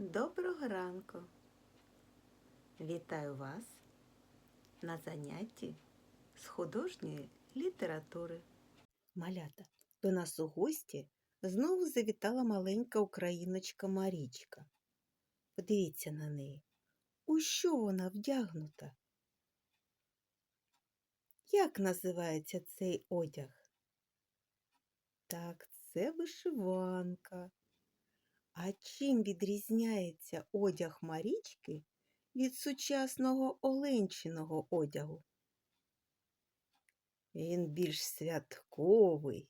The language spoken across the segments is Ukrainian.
Доброго ранку! Вітаю вас на занятті з художньої літератури. Малята, до нас у гості знову завітала маленька україночка Марічка. Подивіться на неї. У що вона вдягнута? Як називається цей одяг? Так, це вишиванка. А чим відрізняється одяг Марічки від сучасного оленчиного одягу? Він більш святковий,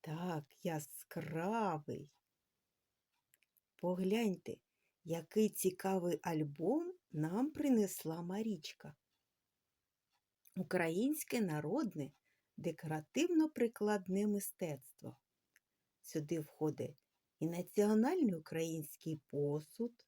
так, яскравий. Погляньте, який цікавий альбом нам принесла Марічка. Українське народне декоративно-прикладне мистецтво. Сюди входить і національний український посуд,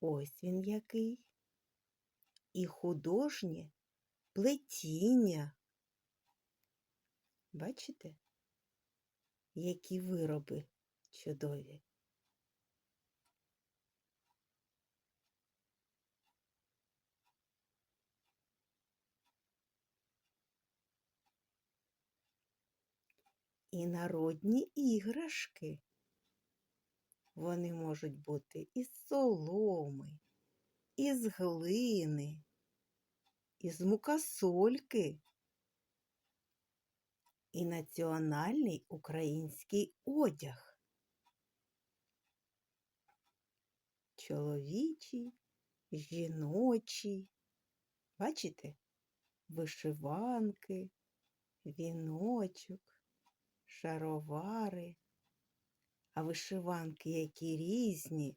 ось він який, і художнє плетіння. Бачите, які вироби чудові. І народні іграшки. Вони можуть бути із соломи, із глини, із мукасольки. І національний український одяг. Чоловічий, жіночий. Бачите? Вишиванки, віночок, шаровари а вишиванки які різні,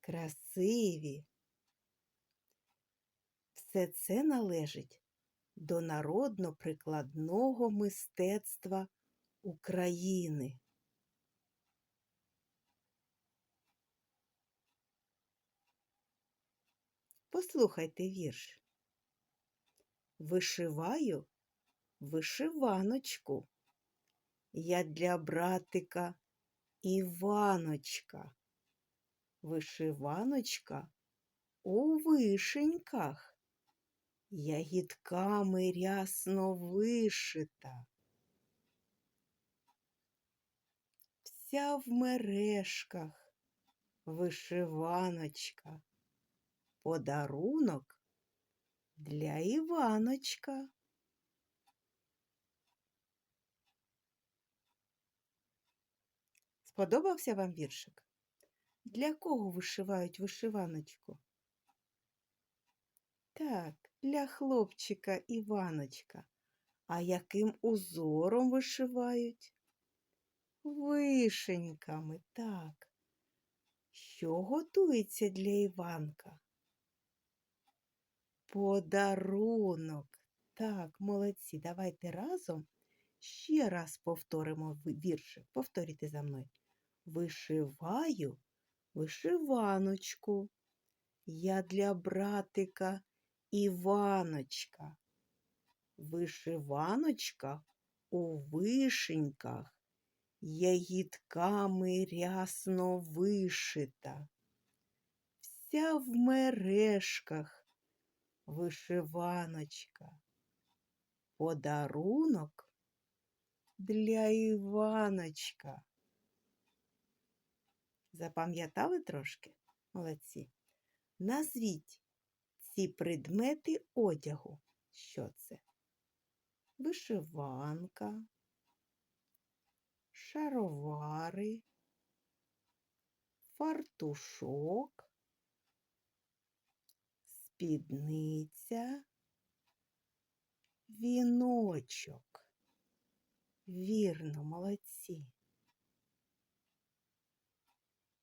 красиві. Все це належить до народно-прикладного мистецтва України. Послухайте вірш. Вишиваю вишиваночку. Я для братика Іваночка. Вишиваночка у вишеньках, ягідками рясно вишита. Вся в мережках вишиваночка, подарунок для Іваночка. Сподобався вам віршик? Для кого вишивають вишиваночку? Так, для хлопчика Іваночка. А яким узором вишивають? Вишеньками, так. Що готується для Іванка? Подарунок. Так, молодці. Давайте разом ще раз повторимо віршик. Повторюйте за мною. Вишиваю вишиваночку. Я для братика Іваночка. Вишиваночка у вишеньках, ягідками рясно вишита. Вся в мережках вишиваночка. Подарунок для Іваночка. Запам'ятали трошки? Молодці. Назвіть ці предмети одягу. Що це? Вишиванка, шаровари, фартушок, спідниця, віночок. Вірно, молодці.